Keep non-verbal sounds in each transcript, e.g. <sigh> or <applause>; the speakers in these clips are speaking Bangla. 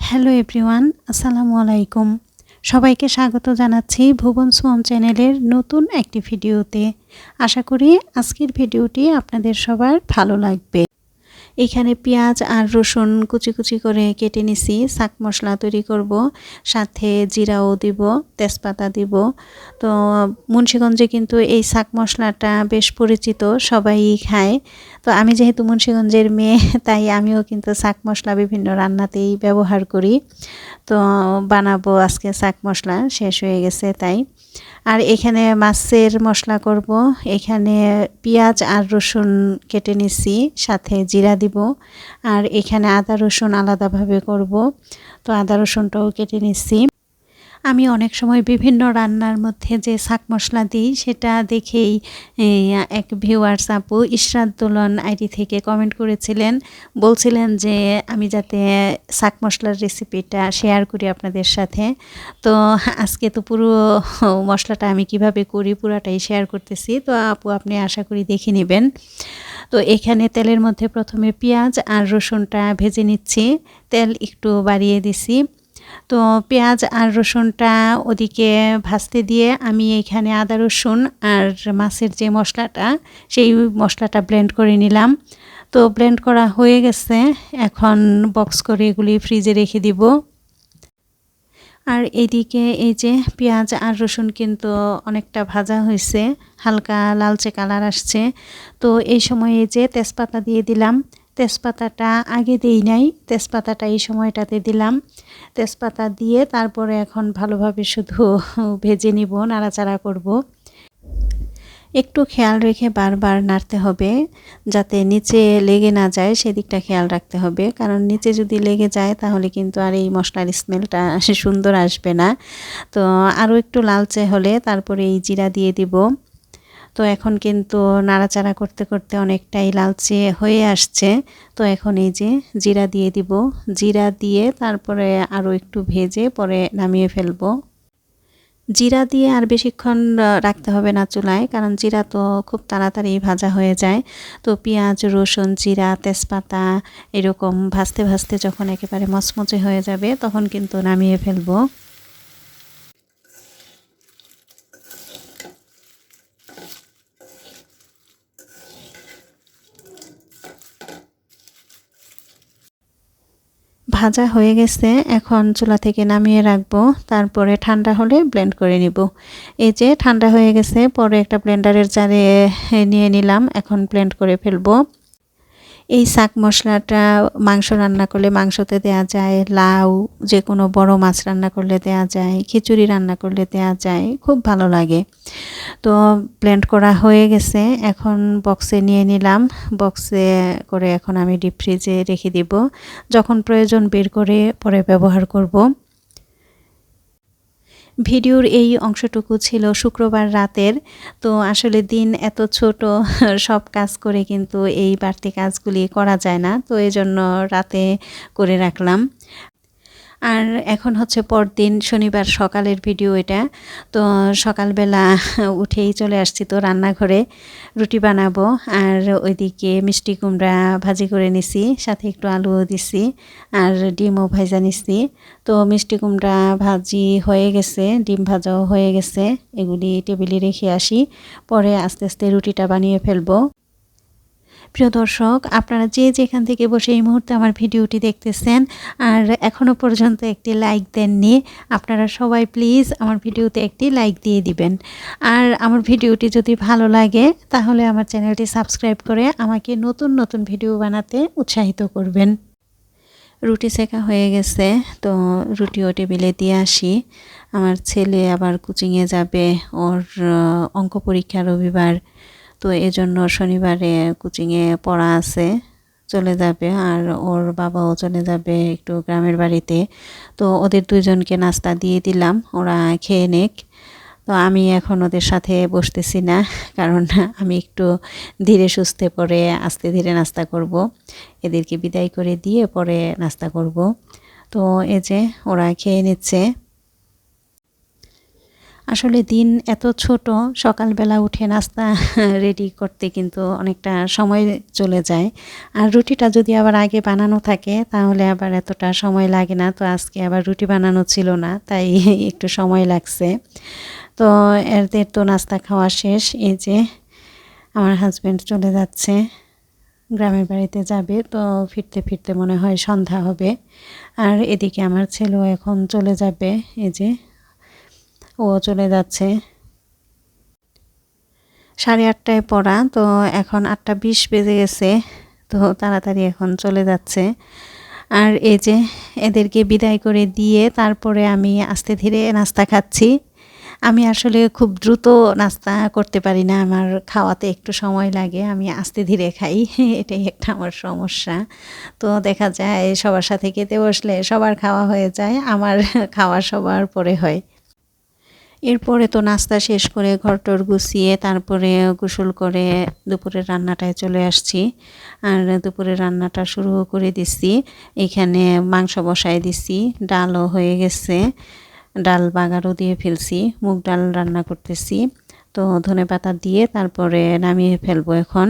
হ্যালো এভরিওয়ান, আসসালামু আলাইকুম। সবাইকে স্বাগত জানাচ্ছি ভুবন সোম চ্যানেলের নতুন একটি ভিডিওতে। আশা করি আজকের ভিডিওটি আপনাদের সবার ভালো লাগবে। এখানে পেঁয়াজ আর রসুন কুচি কুচি করে কেটে নিছি। শাক মশলা তৈরি করব, সাথে জিরাও দিব, তেজপাতা দিব। তো মুন্সীগঞ্জে কিন্তু এই শাক মশলাটা বেশ পরিচিত, সবাই খায়। তো আমি যেহেতু মুন্সীগঞ্জের মেয়ে, তাই আমিও কিন্তু শাক মশলা বিভিন্ন রান্নাতেই ব্যবহার করি। তো বানাবো আজকে শাক মশলা, শেষ হয়ে গেছে তাই। আর এখানে মাছের মশলা করব। এখানে পেঁয়াজ আর রসুন কেটে নিছি, সাথে জিরা দিব। আর এখানে আদা রসুন আলাদাভাবে করব। তো আদা রসুনটাও কেটে নিচ্ছি আমি অনেক সময় বিভিন্ন রান্নার মধ্যে যে শাক মশলা দিই, সেটা দেখেই এক ভিউয়ার্স আপু ইশরাত দোলন আইডি থেকে কমেন্ট করেছিলেন। বলছিলেন যে, আমি যাতে শাক মশলার রেসিপিটা শেয়ার করি আপনাদের সাথে। তো আজকে তো পুরো মশলাটা আমি কীভাবে করি, পুরাটাই শেয়ার করতেছি। তো আপু, আপনি আশা করি দেখে নেবেন। তো এখানে তেলের মধ্যে প্রথমে পেঁয়াজ আর রসুনটা ভেজে নিচ্ছি। তেল একটু বাড়িয়ে দিছি। তো পেঁয়াজ আর রসুনটা ওদিকে ভাজতে দিয়ে আমি এখানে আদা রসুন আর মাছের যে মশলাটা, সেই মশলাটা ব্লেন্ড করে নিলাম। তো ব্লেন্ড করা হয়ে গেছে। এখন বক্স করে এগুলি ফ্রিজে রেখে দিব। আর এদিকে এই যে পেঁয়াজ আর রসুন কিন্তু অনেকটা ভাজা হয়েছে, হালকা লালচে কালার আসছে। তো এই সময়ে যে তেজপাতা দিয়ে দিলাম তেজপাতাটা আগে দেই নাই। তেজপাতাটা এই সময়টাতে দিলাম। তেজপাতা দিয়ে তারপরে এখন ভালোভাবে শুধু ভেজে নিব, নাড়াচাড়া করব। একটু খেয়াল রেখে বারবার নাড়তে হবে, যাতে নিচে লেগে না যায়, সেদিকটা খেয়াল রাখতে হবে। কারণ নিচে যদি লেগে যায়, তাহলে কিন্তু আর এই মশলার স্মেলটা সুন্দর আসবে না। তো আরও একটু লালচে হলে তারপরে এই জিরা দিয়ে দিব। তো এখন কিন্তু নাড়াচাড়া করতে করতে অনেকটাই লালচে হয়ে আসছে। তো এখন এই যে জিরা দিয়ে দিব। জিরা দিয়ে তারপরে আরও একটু ভেজে পরে নামিয়ে ফেলব। জিরা দিয়ে আর বেশিক্ষণ রাখতে হবে না চুলায়, কারণ জিরা তো খুব তাড়াতাড়ি ভাজা হয়ে যায়। তো পেঁয়াজ, রসুন, জিরা, তেজপাতা এরকম ভাজতে ভাজতে যখন একেবারে মচমচে হয়ে যাবে তখন কিন্তু নামিয়ে ফেলব। ভাজা হয়ে গেছে, এখন চুলা থেকে নামিয়ে রাখব, তারপরে ঠান্ডা হলে ব্লেন্ড করে নিব। এই যে ঠান্ডা হয়ে গেছে, পরে একটা ব্লেন্ডারের জারে নিয়ে নিলাম, এখন ব্লেন্ড করে ফেলব। এই শাক মশলাটা মাংস রান্না করলে মাংসতে দেয়া যায়, লাউ যে কোনো বড় মাছ রান্না করলে দেয়া যায়, খিচুড়ি রান্না করলে দেয়া যায়, খুব ভালো লাগে। তো ব্লেন্ড করা হয়ে গেছে, এখন বক্সে নিয়ে নিলাম। বক্সে করে এখন আমি ডিপ ফ্রিজে রেখে দিব। যখন প্রয়োজন বের করে পরে ব্যবহার করব। ভিডিওর এই অংশটুকু ছিল শুক্রবার রাতের। তো আসলে দিন এত ছোট, <laughs> সব কাজ করে কিন্তু এই বাড়তি কাজগুলি করা যায় না। তো এই জন্য রাতে করে রাখলাম। আর এখন হচ্ছে পরদিন শনিবার সকালের ভিডিও এটা। তো সকালবেলা <laughs> উঠেই চলে আসছি তো রান্নাঘরে রুটি বানাবো। আর ওইদিকে মিষ্টি কুমড়া ভাজি করে নিছি, সাথে একটু আলুও দিছি আর ডিমও ভাজা নিছি। তো মিষ্টি কুমড়া ভাজি হয়ে গেছে, ডিম ভাজাও হয়ে গেছে, এগুলি টেবিলে রেখে আসি। পরে আস্তে আস্তে রুটিটা বানিয়ে ফেলব। প্রিয় দর্শক, আপনারা যে যেখান থেকে বসে এই মুহূর্তে আমার ভিডিওটি দেখতেছেন আর এখনও পর্যন্ত একটি লাইক দেননি, আপনারা সবাই প্লিজ আমার ভিডিওতে একটি লাইক দিয়ে দিবেন। আর আমার ভিডিওটি যদি ভালো লাগে, তাহলে আমার চ্যানেলটি সাবস্ক্রাইব করে আমাকে নতুন নতুন ভিডিও বানাতে উৎসাহিত করবেন। রুটি শেখা হয়ে গেছে, তো রুটিও টেবিলে দিয়ে আসি। আমার ছেলে আবার কোচিংয়ে যাবে, ওর অঙ্ক পরীক্ষা রবিবার। তো এজন্য শনিবারে কোচিংয়ে পড়া আছে, চলে যাবে আর ওর বাবাও চলে যাবে একটু গ্রামের বাড়িতে তো ওদের দুজনকে নাস্তা দিয়ে দিলাম, ওরা খেয়ে নেক তো আমি এখন ওদের সাথে বসতেছি না, কারণ আমি একটু ধীরে সুস্থে পরে আস্তে ধীরে নাস্তা করব। এদেরকে বিদায় করে দিয়ে পরে নাস্তা করব। তো এই যে ওরা খেয়ে নিচ্ছে আসলে দিন এত ছোট, সকালবেলা উঠে নাস্তা <laughs> রেডি করতে কিন্তু অনেকটা সময় চলে যায়। আর রুটিটা যদি আবার আগে বানানো থাকে, তাহলে আবার এতটা সময় লাগে না। তো আজকে আবার রুটি বানানো ছিল না, তাই <laughs> একটু সময় লাগছে। তো এদের তো নাস্তা খাওয়া শেষ, এই যে আমার হাজব্যান্ড চলে যাচ্ছে, গ্রামের বাড়িতে যাবে, তো ফিরতে ফিরতে মনে হয় সন্ধ্যা হবে। আর এদিকে আমার ছেলেও এখন চলে যাবে, এই যে ও চলে যাচ্ছে। সাড়ে আটটায় পড়া, তো এখন আটটা বিশ বেজে গেছে, তো তাড়াতাড়ি এখন চলে যাচ্ছে। আর এই যে এদেরকে বিদায় করে দিয়ে তারপরে আমি আস্তে ধীরে নাস্তা খাচ্ছি। আমি আসলে খুব দ্রুত নাস্তা করতে পারি না, আমার খাওয়াতে একটু সময় লাগে, আমি আস্তে ধীরে খাই, <laughs> এটাই একটা আমার সমস্যা। তো দেখা যায় সবার সাথে খেতে বসলে সবার খাওয়া হয়ে যায়, আমার খাওয়া সবার পরে হয়। এরপরে তো নাস্তা শেষ করে ঘরটর গুছিয়ে তারপরে গোসল করে দুপুরের রান্নাটায় চলে আসছি। আর দুপুরের রান্নাটা শুরু করে দিছি। এখানে মাংস বসায় দিছি, ডালও হয়ে গেছে। ডাল বাগারও দিয়ে ফেলছি, মুগ ডাল রান্না করতেছি। তো ধনে পাতা দিয়ে তারপরে নামিয়ে ফেলব এখন।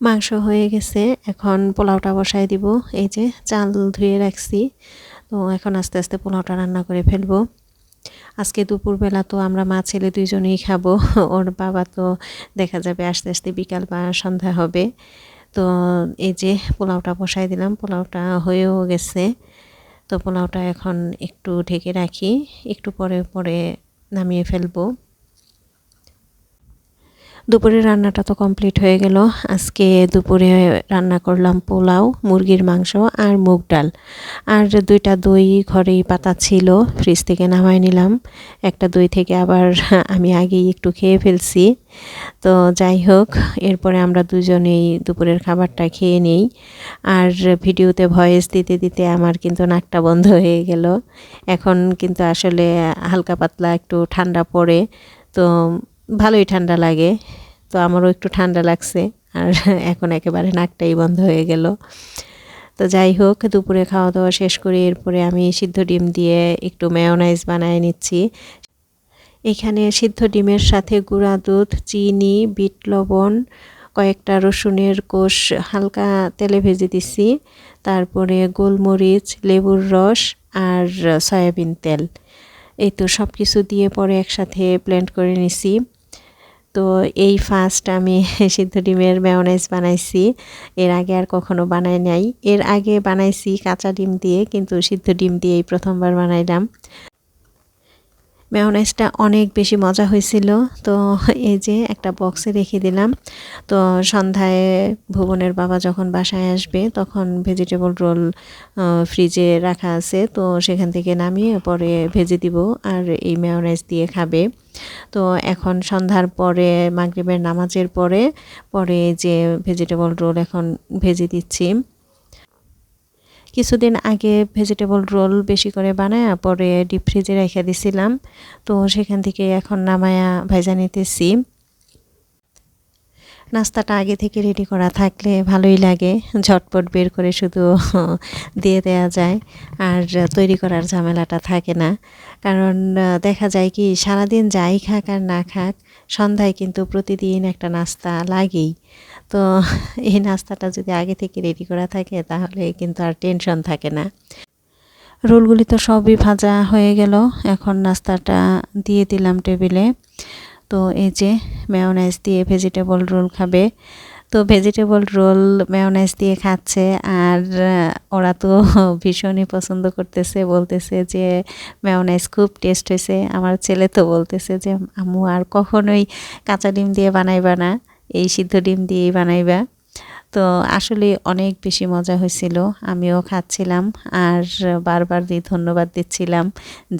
মাংস হয়ে গেছে, এখন পোলাওটা বসায় দিব। এই যে চাল ধুয়ে রাখছি। তো এখন আস্তে আস্তে পোলাওটা রান্না করে ফেলব। আজকে দুপুরবেলা তো আমরা মা, ছেলে দুইজনেই খাব, ওর বাবা তো দেখা যাবে আস্তে আস্তে বিকাল বা সন্ধ্যা হবে। তো এই যে পোলাওটা বসাই দিলাম, পোলাওটা হয়েও গেছে। তো পোলাওটা এখন একটু ঢেকে রাখি, একটু পরে পরে নামিয়ে ফেলব। দুপুরের রান্নাটা তো কমপ্লিট হয়ে গেল। আজকে দুপুরে রান্না করলাম পোলাও, মুরগির মাংস আর মুগ ডাল। আর দুইটা দই ঘরেই পাতা ছিল, ফ্রিজ থেকে নামাই নিলাম। একটা দই থেকে আবার আমি আগেই একটু খেয়ে ফেলছি। তো যাই হোক, এরপরে আমরা দুজনেই দুপুরের খাবারটা খেয়ে নিই। আর ভিডিওতে ভয়েস দিতে দিতে আমার কিন্তু নাকটা বন্ধ হয়ে গেল। এখন কিন্তু আসলে হালকা পাতলা একটু ঠান্ডা পড়ে, তো ভালোই ঠান্ডা লাগে, তো আমারও একটু ঠান্ডা লাগছে, আর <laughs> এখন একেবারে নাকটাই বন্ধ হয়ে গেল। তো যাই হোক, দুপুরে খাওয়া দাওয়া শেষ করে এরপরে আমি সিদ্ধ ডিম দিয়ে একটু মেয়নাইজ বানায় নিচ্ছি। এখানে সিদ্ধ ডিমের সাথে গুঁড়া দুধ, চিনি, বিট লবণ, কয়েকটা রসুনের কোষ, হালকা তেলে ভেজে দিছি। তারপরে গোলমরিচ, লেবুর রস আর সয়াবিন তেল। এই তো সব কিছু দিয়ে পরে একসাথে প্ল্যান্ট করে নিছি। তো এই ফার্স্ট আমি <laughs> সিদ্ধ ডিমের মেয়নাইজ বানাইছি। এর আগে আর কখনো বানাই নাই। এর আগে বানাইছি কাঁচা ডিম দিয়ে, কিন্তু সিদ্ধ ডিম দিয়েই প্রথমবার বানাইলাম। মেয়নাইজটা অনেক বেশি মজা হয়েছিল। তো এই যে একটা বক্সে রেখে দিলাম। তো সন্ধ্যায় ভুবনের বাবা যখন বাসায় আসবে, তখন ভেজিটেবল রোল ফ্রিজে রাখা আছে। তো সেখান থেকে নামিয়ে পরে ভেজে দিব আর এই মেয়নাইজ দিয়ে খাবে। তো এখন সন্ধ্যার পরে, মাগরিবের নামাজের পরে পরে যে ভেজিটেবল রোল এখন ভেজে দিচ্ছি। কিছুদিন আগে ভেজিটেবল রোল বেশি করে বানায় পরে ডিপ ফ্রিজে রেখে দিছিলাম। তো সেখান থেকে এখন নামায়া ভাইজা নিতেছি। নাস্তাটা আগে থেকে রেডি করা থাকলে ভালোই লাগে। ঝটপট বের করে শুধু <laughs> দিয়ে দেয়া যায়। আর তৈরি করার ঝামেলাটা থাকে না। কারণ দেখা যায় কি সারাদিন যাই খাক আর না খাক, সন্ধ্যায় কিন্তু প্রতিদিন একটা নাস্তা লাগেই। তো <laughs> এই নাস্তাটা যদি আগে থেকে রেডি করা থাকে, তাহলে কিন্তু আর টেনশন থাকে না। রোলগুলি তো সবই ভাজা হয়ে গেল। এখন নাস্তাটা দিয়ে দিলাম টেবিলে। তো এই যে মেয়নাইজ দিয়ে ভেজিটেবল রোল খাবে। তো ভেজিটেবল রোল মেয়নাইজ দিয়ে খাচ্ছে আর ওরা তো <laughs> ভীষণই পছন্দ করতেছে, বলতেছে যে মেয়নাইজ খুব টেস্ট হয়েছে। আমার ছেলে তো বলতেছে যে, আম্মু, আর কখনোই কাঁচা ডিম দিয়ে বানাইবা না। এই সিদ্ধ ডিম দিয়েই বানাইবা। তো আসলে অনেক বেশি মজা হয়েছিল, আমিও খাচ্ছিলাম আর বারবার দিয়ে ধন্যবাদ দিচ্ছিলাম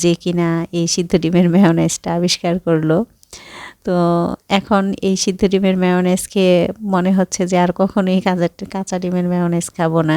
যে কিনা এই সিদ্ধ ডিমের মেয়নেসটা আবিষ্কার করল। তো এখন এই সিদ্ধ ডিমের মেয়নেস খেয়ে মনে হচ্ছে যে আর কখনোই কাঁচা কাঁচা ডিমের মেয়নেস খাব না।